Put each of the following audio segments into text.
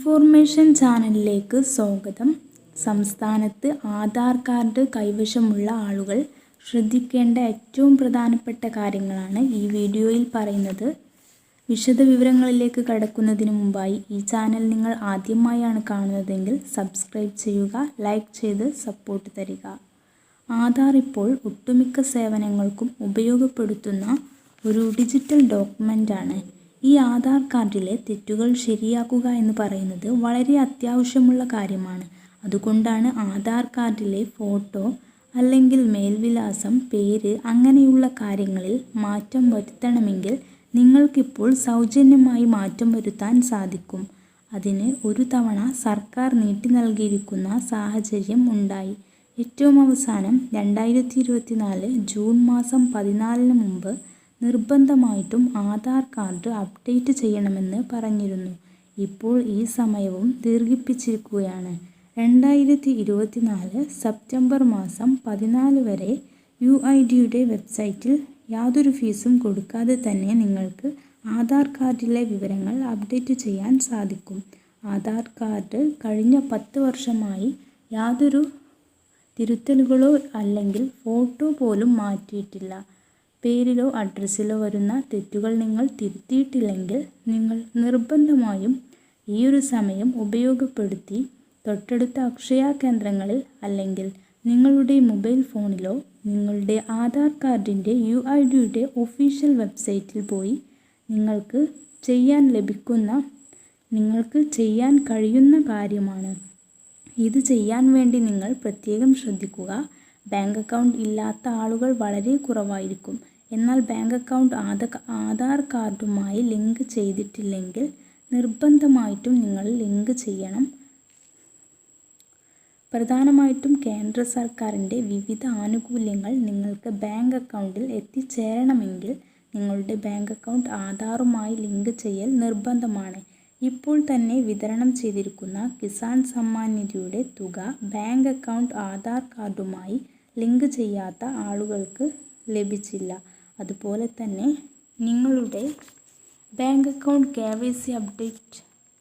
Information ചാനലിലേക്ക് സ്വാഗതം. സംസ്ഥാനത്ത് ആധാർ കാർഡ് കൈവശമുള്ള ആളുകൾ ശ്രദ്ധിക്കേണ്ട ഏറ്റവും പ്രധാനപ്പെട്ട കാര്യങ്ങളാണ് ഈ വീഡിയോയിൽ പറയുന്നത്. വിശദവിവരങ്ങളിലേക്ക് കടക്കുന്നതിന് മുമ്പായി ഈ ചാനൽ നിങ്ങൾ ആദ്യമായാണ് കാണുന്നതെങ്കിൽ സബ്സ്ക്രൈബ് ചെയ്യുക ലൈക്ക് ചെയ്ത് സപ്പോർട്ട് തരിക. ആധാർ ഇപ്പോൾ ഒട്ടുമിക്ക സേവനങ്ങൾക്കും ഉപയോഗപ്പെടുത്തുന്ന ഒരു ഡിജിറ്റൽ ഡോക്യുമെന്റാണ് ഈ ആധാർ കാർഡിലെ തെറ്റുകൾ ശരിയാക്കുക എന്ന് പറയുന്നത് വളരെ അത്യാവശ്യമുള്ള കാര്യമാണ്. അതുകൊണ്ടാണ് ആധാർ കാർഡിലെ ഫോട്ടോ അല്ലെങ്കിൽ മേൽവിലാസം പേര് അങ്ങനെയുള്ള കാര്യങ്ങളിൽ മാറ്റം വരുത്തണമെങ്കിൽ നിങ്ങൾക്കിപ്പോൾ സൗജന്യമായി മാറ്റം വരുത്താൻ സാധിക്കും. അതിന് ഒരു തവണ സർക്കാർ നീട്ടി നൽകിയിരിക്കുന്ന സാഹചര്യം ഉണ്ടായി. ഏറ്റവും അവസാനം രണ്ടായിരത്തി ഇരുപത്തിനാല് ജൂൺ മാസം പതിനാലിന് മുമ്പ് നിർബന്ധമായിട്ടും ആധാർ കാർഡ് അപ്ഡേറ്റ് ചെയ്യണമെന്ന് പറഞ്ഞിരുന്നു. ഇപ്പോൾ ഈ സമയവും ദീർഘിപ്പിച്ചിരിക്കുകയാണ്. രണ്ടായിരത്തി ഇരുപത്തിനാല് സെപ്റ്റംബർ മാസം പതിനാല് വരെ യു ഐ ഡിയുടെ വെബ്സൈറ്റിൽ യാതൊരു ഫീസും കൊടുക്കാതെ തന്നെ നിങ്ങൾക്ക് ആധാർ കാർഡിലെ വിവരങ്ങൾ അപ്ഡേറ്റ് ചെയ്യാൻ സാധിക്കും. ആധാർ കാർഡ് കഴിഞ്ഞ പത്ത് വർഷമായി യാതൊരു തിരുത്തലുകളോ അല്ലെങ്കിൽ ഫോട്ടോ പോലും മാറ്റിയിട്ടില്ല. പേരിലോ അഡ്രസ്സിലോ വരുന്ന തെറ്റുകൾ നിങ്ങൾ തിരുത്തിയിട്ടില്ലെങ്കിൽ നിങ്ങൾ നിർബന്ധമായും ഈ ഒരു സമയം ഉപയോഗപ്പെടുത്തി തൊട്ടടുത്ത അക്ഷയ കേന്ദ്രങ്ങളിൽ അല്ലെങ്കിൽ നിങ്ങളുടെ മൊബൈൽ ഫോണിലോ നിങ്ങളുടെ ആധാർ കാർഡിന്റെ യു ഐ ഡിയുടെ ഒഫീഷ്യൽ വെബ്സൈറ്റിൽ പോയി നിങ്ങൾക്ക് ചെയ്യാൻ ലഭിക്കുന്ന നിങ്ങൾക്ക് ചെയ്യാൻ കഴിയുന്ന കാര്യമാണ്. ഇത് ചെയ്യാൻ വേണ്ടി നിങ്ങൾ പ്രത്യേകം ശ്രദ്ധിക്കുക. ബാങ്ക് അക്കൗണ്ട് ഇല്ലാത്ത ആളുകൾ വളരെ കുറവായിരിക്കും. എന്നാൽ ബാങ്ക് അക്കൗണ്ട് ആധാർ കാർഡുമായി ലിങ്ക് ചെയ്തിട്ടില്ലെങ്കിൽ നിർബന്ധമായിട്ടും നിങ്ങൾ ലിങ്ക് ചെയ്യണം. പ്രധാനമായിട്ടും കേന്ദ്ര സർക്കാരിന്റെ വിവിധ ആനുകൂല്യങ്ങൾ നിങ്ങൾക്ക് ബാങ്ക് അക്കൗണ്ടിൽ എത്തിച്ചേരണമെങ്കിൽ നിങ്ങളുടെ ബാങ്ക് അക്കൗണ്ട് ആധാറുമായി ലിങ്ക് ചെയ്യൽ നിർബന്ധമാണ്. ഇപ്പോൾ തന്നെ വിതരണം ചെയ്തിരിക്കുന്ന കിസാൻ സമ്മാൻ നിധിയുടെ തുക ബാങ്ക് അക്കൗണ്ട് ആധാർ കാർഡുമായി ലിങ്ക് ചെയ്യാത്ത ആളുകൾക്ക് ലഭിച്ചില്ല. അതുപോലെ തന്നെ നിങ്ങളുടെ bank account K Y C update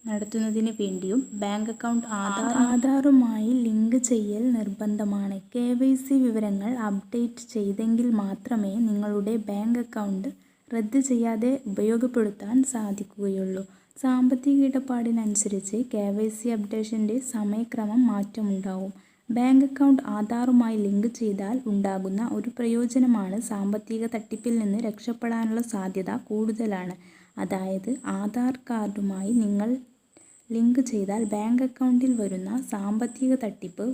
നടത്തുന്നതിന് വേണ്ടിയും ബാങ്ക് അക്കൗണ്ട് ആധാർ ആധാറുമായി ലിങ്ക് ചെയ്യൽ നിർബന്ധമാണ്. കെ വൈ സി വിവരങ്ങൾ അപ്ഡേറ്റ് ചെയ്തെങ്കിൽ മാത്രമേ നിങ്ങളുടെ ബാങ്ക് അക്കൗണ്ട് റദ്ദ് ചെയ്യാതെ ഉപയോഗപ്പെടുത്താൻ സാധിക്കുകയുള്ളൂ. സാമ്പത്തിക ഇടപാടിനനുസരിച്ച് കെ വൈ സി അപ്ഡേഷന്റെ സമയക്രമം മാറ്റമുണ്ടാവും. ബാങ്ക് അക്കൗണ്ട് ആധാറുമായി ലിങ്ക് ചെയ്താൽ ഉണ്ടാകുന്ന ഒരു പ്രയോജനമാണ് സാമ്പത്തിക തട്ടിപ്പിൽ നിന്ന് രക്ഷപ്പെടാനുള്ള സാധ്യത കൂടുതലാണ്. അതായത് ആധാർ കാർഡുമായി നിങ്ങൾ ലിങ്ക് ചെയ്താൽ ബാങ്ക് അക്കൗണ്ടിൽ വരുന്ന സാമ്പത്തിക തട്ടിപ്പ്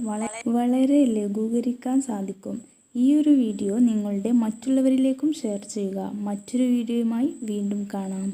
വളരെ ലഘൂകരിക്കാൻ സാധിക്കും. ഈ ഒരു വീഡിയോ നിങ്ങളുടെ മറ്റുള്ളവരിലേക്കും ഷെയർ ചെയ്യുക. മറ്റൊരു വീഡിയോയുമായി വീണ്ടും കാണാം.